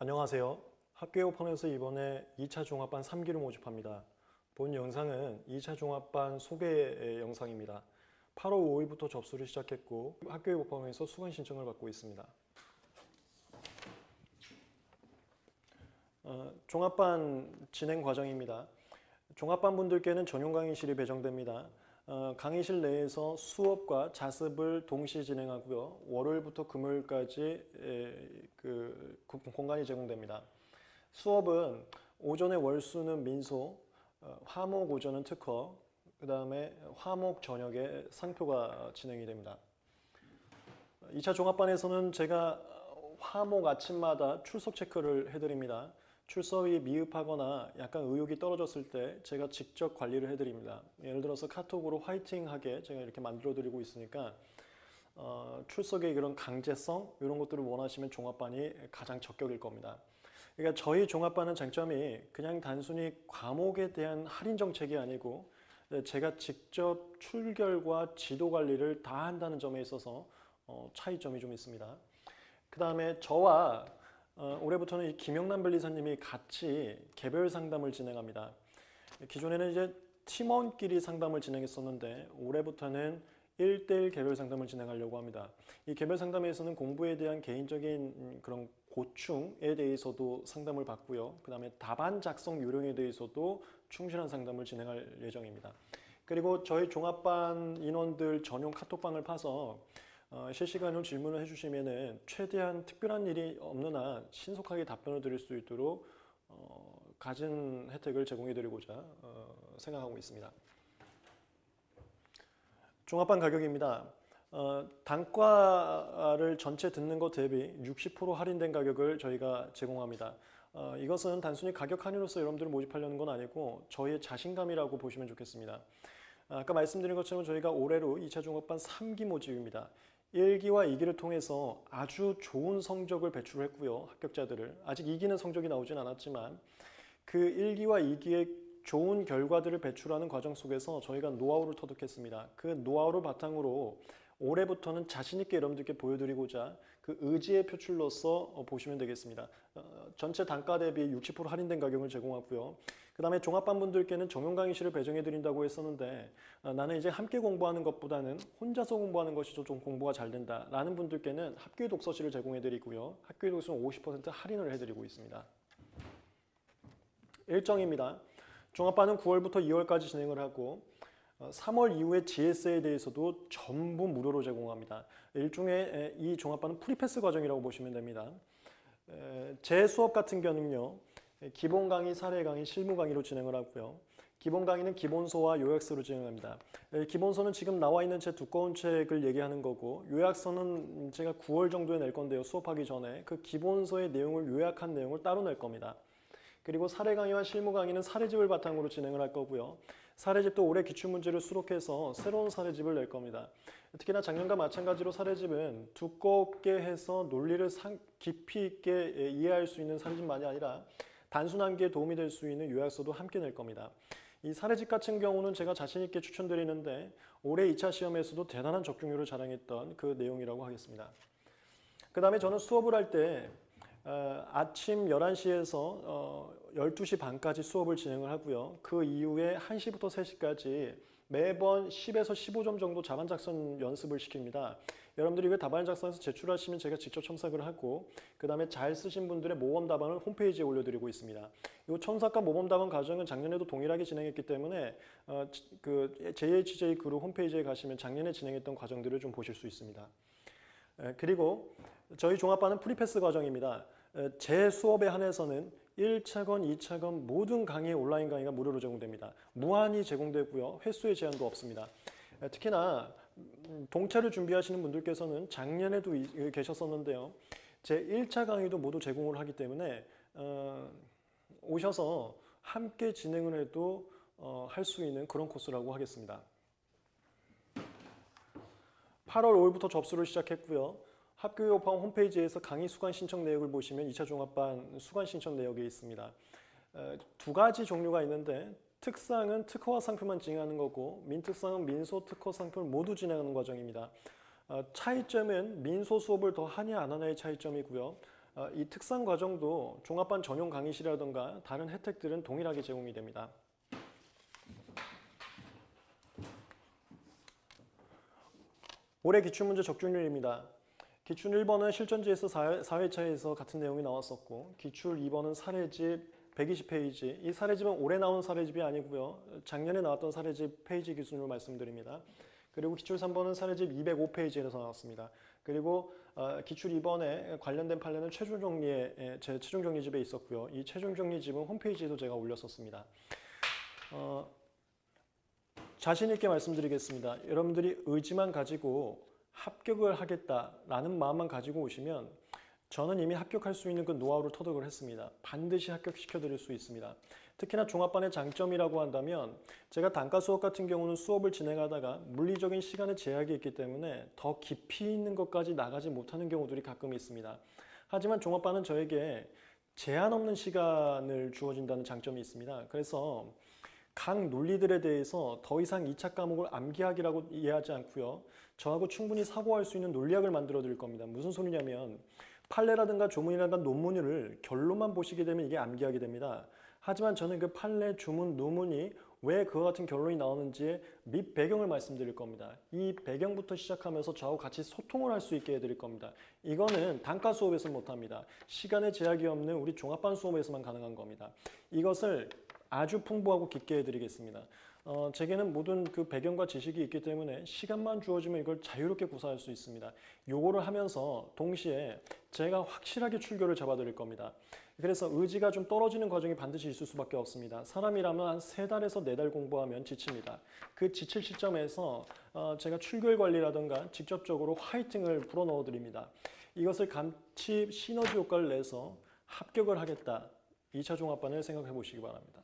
안녕하세요. 학교에 오픈해서 이번에 2차 종합반 3기를 모집합니다. 본 영상은 2차 종합반 소개 영상입니다. 8월 5일부터 접수를 시작했고 학교에 오픈해서 수강 신청을 받고 있습니다. 어, 종합반 진행 과정입니다. 종합반 분들께는 전용 강의실이 배정됩니다. 어, 강의실 내에서 수업과 자습을 동시에 진행하고요. 월요일부터 금요일까지 에, 그 구- 공간이 제공됩니다. 수업은 오전에 월수는 민소, 어, 화목 오전은 특허, 그 다음에 화목 저녁에 상표가 진행이 됩니다. 2차 종합반에서는 제가 화목 아침마다 출석 체크를 해드립니다. 출석이 미흡하거나 약간 의욕이 떨어졌을 때 제가 직접 관리를 해드립니다. 예를 들어서 카톡으로 화이팅하게 제가 이렇게 만들어드리고 있으니까 어, 출석의 그런 강제성 이런 것들을 원하시면 종합반이 가장 적격일 겁니다. 그러니까 저희 종합반은 장점이 그냥 단순히 과목에 대한 할인 정책이 아니고 제가 직접 출결과 지도 관리를 다 한다는 점에 있어서 어, 차이점이 좀 있습니다. 그 다음에 저와 어, 올해부터는 이 김영남 변리사님이 같이 개별 상담을 진행합니다. 기존에는 이제 팀원끼리 상담을 진행했었는데 올해부터는 1대1 개별 상담을 진행하려고 합니다. 이 개별 상담에서는 공부에 대한 개인적인 음, 그런 고충에 대해서도 상담을 받고요. 그 다음에 답안 작성 요령에 대해서도 충실한 상담을 진행할 예정입니다. 그리고 저희 종합반 인원들 전용 카톡방을 파서 어, 실시간으로 질문을 해주시면은 최대한 특별한 일이 없는 한 신속하게 답변을 드릴 수 있도록 어, 가진 혜택을 제공해드리고자 어, 생각하고 있습니다. 종합반 가격입니다. 어, 단과를 전체 듣는 것 대비 60% 할인된 가격을 저희가 제공합니다. 어, 이것은 단순히 가격 할인으로서 여러분들을 모집하려는 건 아니고 저희의 자신감이라고 보시면 좋겠습니다. 아까 말씀드린 것처럼 저희가 올해로 2차 종합반 3기 모집입니다. 1기와 2기를 통해서 아주 좋은 성적을 배출했고요. 합격자들을. 아직 2기는 성적이 나오진 않았지만 그 1기와 2기의 좋은 결과들을 배출하는 과정 속에서 저희가 노하우를 터득했습니다. 그 노하우를 바탕으로 올해부터는 자신 있게 여러분들께 보여드리고자 그 의지의 표출로서 어, 보시면 되겠습니다. 어, 전체 단가 대비 60% 할인된 가격을 제공하고요. 그 다음에 종합반 분들께는 정용 강의실을 배정해 드린다고 했었는데 어, 나는 이제 함께 공부하는 것보다는 혼자서 공부하는 것이 좀 공부가 잘 된다라는 분들께는 학교의 독서실을 제공해 드리고요. 학교의 독서는 50% 할인을 해드리고 있습니다. 일정입니다. 종합반은 9월부터 2월까지 진행을 하고 3월 이후에 GS에 대해서도 전부 무료로 제공합니다. 일종의 이 종합반은 프리패스 과정이라고 보시면 됩니다. 제 수업 같은 경우는요. 기본 강의, 사례 강의, 실무 강의로 진행을 하고요. 기본 강의는 기본서와 요약서로 진행합니다. 기본서는 지금 나와 있는 제 두꺼운 책을 얘기하는 거고 요약서는 제가 9월 정도에 낼 건데요. 수업하기 전에 그 기본서의 내용을 요약한 내용을 따로 낼 겁니다. 그리고 사례 강의와 실무 강의는 사례집을 바탕으로 진행을 할 거고요. 사례집도 올해 기출문제를 수록해서 새로운 사례집을 낼 겁니다. 특히나 작년과 마찬가지로 사례집은 두껍게 해서 논리를 깊이 있게 이해할 수 있는 사례집만이 아니라 단순 암기에 도움이 될 수 있는 요약서도 함께 낼 겁니다. 이 사례집 같은 경우는 제가 자신 있게 추천드리는데 올해 2차 시험에서도 대단한 적중률을 자랑했던 그 내용이라고 하겠습니다. 그 다음에 저는 수업을 할때 어, 아침 11시에서 어, 12시 반까지 수업을 진행을 하고요. 그 이후에 1시부터 3시까지 매번 10에서 15점 정도 자반 작성 연습을 시킵니다. 여러분들이 그 답안 작성해서 제출하시면 제가 직접 첨삭을 하고 그 다음에 잘 쓰신 분들의 모범 답안을 홈페이지에 올려드리고 있습니다. 이 첨삭과 모범 답안 과정은 작년에도 동일하게 진행했기 때문에 어, 그 JHJ 그룹 홈페이지에 가시면 작년에 진행했던 과정들을 좀 보실 수 있습니다. 에, 그리고 저희 종합반은 프리패스 과정입니다. 제 수업에 한해서는 1차건, 2차건 모든 강의 온라인 강의가 무료로 제공됩니다. 무한히 제공되고요. 횟수의 제한도 없습니다. 특히나 음, 동차를 준비하시는 분들께서는 작년에도 계셨었는데요. 제 1차 강의도 모두 제공을 하기 때문에 어, 오셔서 함께 진행을 해도 어, 할 수 있는 그런 코스라고 하겠습니다. 8월 5일부터 접수를 시작했고요. 교육방 홈페이지에서 강의 수강 신청 내역을 보시면 2차 종합반 수강 신청 내역이 있습니다. 두 가지 종류가 있는데 특상은 특허와 상표만 진행하는 거고 민특상은 민소 특허 상표를 모두 진행하는 과정입니다. 어, 차이점은 민소 수업을 더 하냐 안 하냐의 차이점이고요. 어, 이 특상 과정도 종합반 전용 강의실이라든가 다른 혜택들은 동일하게 제공이 됩니다. 올해 기출문제 적중률입니다. 기출 1번은 실전지에서 4회차에서 같은 내용이 나왔었고 기출 2번은 사례집 120페이지 이 사례집은 올해 나온 사례집이 아니고요. 작년에 나왔던 사례집 페이지 기준으로 말씀드립니다. 그리고 기출 3번은 사례집 205페이지에서 나왔습니다. 그리고 어, 기출 2번에 관련된 판례는 최종 정리에 예, 제 최종 정리집에 있었고요. 이 최종 정리집은 홈페이지에도 제가 올렸었습니다. 어, 자신 있게 말씀드리겠습니다. 여러분들이 의지만 가지고 합격을 하겠다라는 마음만 가지고 오시면 저는 이미 합격할 수 있는 그 노하우를 터득을 했습니다. 반드시 합격시켜 드릴 수 있습니다. 특히나 종합반의 장점이라고 한다면 제가 단과 수업 같은 경우는 수업을 진행하다가 물리적인 시간의 제약이 있기 때문에 더 깊이 있는 것까지 나가지 못하는 경우들이 가끔 있습니다. 하지만 종합반은 저에게 제한 없는 시간을 주어진다는 장점이 있습니다. 그래서 각 논리들에 대해서 더 이상 2차 과목을 암기하기라고 이해하지 않고요. 저하고 충분히 사고할 수 있는 논리학을 만들어 드릴 겁니다. 무슨 소리냐면 판례라든가 조문이라든가 논문을 결론만 보시게 되면 이게 암기하게 됩니다. 하지만 저는 그 판례, 조문, 논문이 왜 그와 같은 결론이 나오는지의 밑 배경을 말씀드릴 겁니다. 이 배경부터 시작하면서 저하고 같이 소통을 할 수 있게 해드릴 겁니다. 이거는 단과 수업에서 못합니다. 시간의 제약이 없는 우리 종합반 수업에서만 가능한 겁니다. 이것을 아주 풍부하고 깊게 해드리겠습니다. 어, 제게는 모든 그 배경과 지식이 있기 때문에 시간만 주어지면 이걸 자유롭게 구사할 수 있습니다. 요거를 하면서 동시에 제가 확실하게 출교를 잡아드릴 겁니다. 그래서 의지가 좀 떨어지는 과정이 반드시 있을 수밖에 없습니다. 사람이라면 한 세 달에서 네 달 공부하면 지칩니다. 그 지칠 시점에서 어, 제가 출결 관리라든가 직접적으로 화이팅을 불어넣어 드립니다. 이것을 같이 시너지 효과를 내서 합격을 하겠다. 2차 종합반을 생각해 보시기 바랍니다.